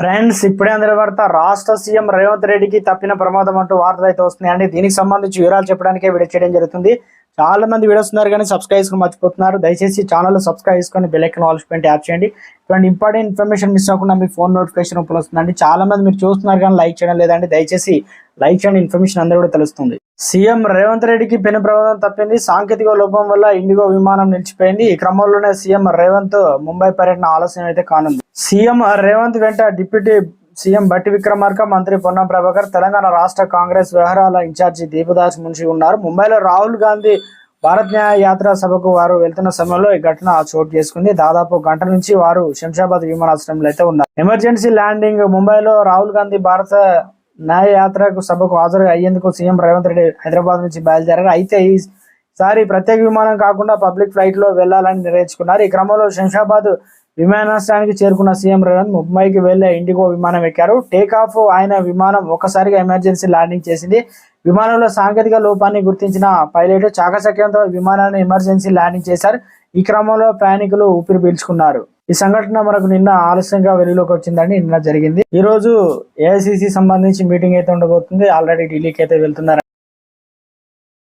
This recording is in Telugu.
ఫ్రెండ్స్ ఇప్పుడే అందరి వార్త రాష్ట్ర సీఎం రేవంత్ రెడ్డికి తప్పిన ప్రమాదం అంటూ వార్తలు అయితే వస్తున్నాయండి. దీనికి సంబంధించి వివరాలు చెప్పడానికే వీడియో చేయడం జరుగుతుంది. చాలా మంది వీడియోస్ ఉన్నారు కానీ సబ్స్క్రైబ్ చేసుకుని మర్చిపోతున్నారు. దయచేసి ఛానల్ సబ్స్క్రైబ్ చేసుకొని బెల్ ఐకన్ ఆల్స్ పెట్టి యాప్ చేయండి. ఇటువంటి ఇంపార్టెంట్ ఇన్ఫర్మేషన్ మిస్ అవ్వకుండా మీ ఫోన్ నోటిఫికేషన్ రూపంలో వస్తుందండి. చాలా మంది మీరు చూస్తున్నారు కానీ లైక్ చేయడం లేదండి. దయచేసి లైక్ చేయండి. ఇన్ఫర్మేషన్ అందరూ కూడా తెలుస్తుంది. సీఎం రేవంత్ రెడ్డికి పెను ప్రమాదం తప్పింది. సాంకేతిక లోపం వల్ల ఇండిగో విమానం నిలిచిపోయింది. ఈ క్రమంలోనే సీఎం రేవంత్ ముంబై పర్యటన ఆలస్యం అయితే కానుంది. సీఎం రేవంత్ వెంట డిప్యూటీ సీఎం బట్టి విక్రమార్క మంత్రి పొన్నం ప్రభాకర్ తెలంగాణ రాష్ట్ర కాంగ్రెస్ వ్యవహారాల ఇన్ఛార్జి దీపదాస్ మున్షి ఉన్నారు. ముంబైలో రాహుల్ గాంధీ భారత్ న్యాయ యాత్ర సభకు వారు వెళ్తున్న సమయంలో ఈ ఘటన చోటు చేసుకుంది. దాదాపు గంట నుంచి వారు శంషాబాద్ విమానాశ్రయంలో అయితే ఉన్నారు. ఎమర్జెన్సీ ల్యాండింగ్ ముంబైలో రాహుల్ గాంధీ భారత న్యాయ యాత్రకు సభకు హాజరు అయ్యేందుకు సీఎం రేవంత్ రెడ్డి హైదరాబాద్ నుంచి బయలుదేరారు. అయితే ఈసారి ప్రత్యేక విమానం కాకుండా పబ్లిక్ ఫ్లైట్లో వెళ్ళాలని నిర్ణయించుకున్నారు. ఈ క్రమంలో శంషాబాద్ విమానాశ్రయానికి చేరుకున్న సీఎం రేవంత్ ముంబైకి వెళ్ళే ఇండిగో విమానం ఎక్కారు. టేక్ ఆఫ్ ఆయన విమానం ఒక్కసారిగా ఎమర్జెన్సీ ల్యాండింగ్ చేసింది. విమానంలో సాంకేతిక లోపాన్ని గుర్తించిన పైలట్ చాకచక్యంతో విమానాన్ని ఎమర్జెన్సీ ల్యాండింగ్ చేశారు. ఈ క్రమంలో ప్రయాణికులు ఊపిరి పీల్చుకున్నారు. ఈ సంఘటన మనకు నిన్న ఆలస్యంగా వెలుగులోకి వచ్చిందని నిన్న జరిగింది. ఈ రోజు ఏఐసిసి సంబంధించి మీటింగ్ అయితే ఉండబోతుంది. ఆల్రెడీ ఢిల్లీకి అయితే వెళ్తున్నారు.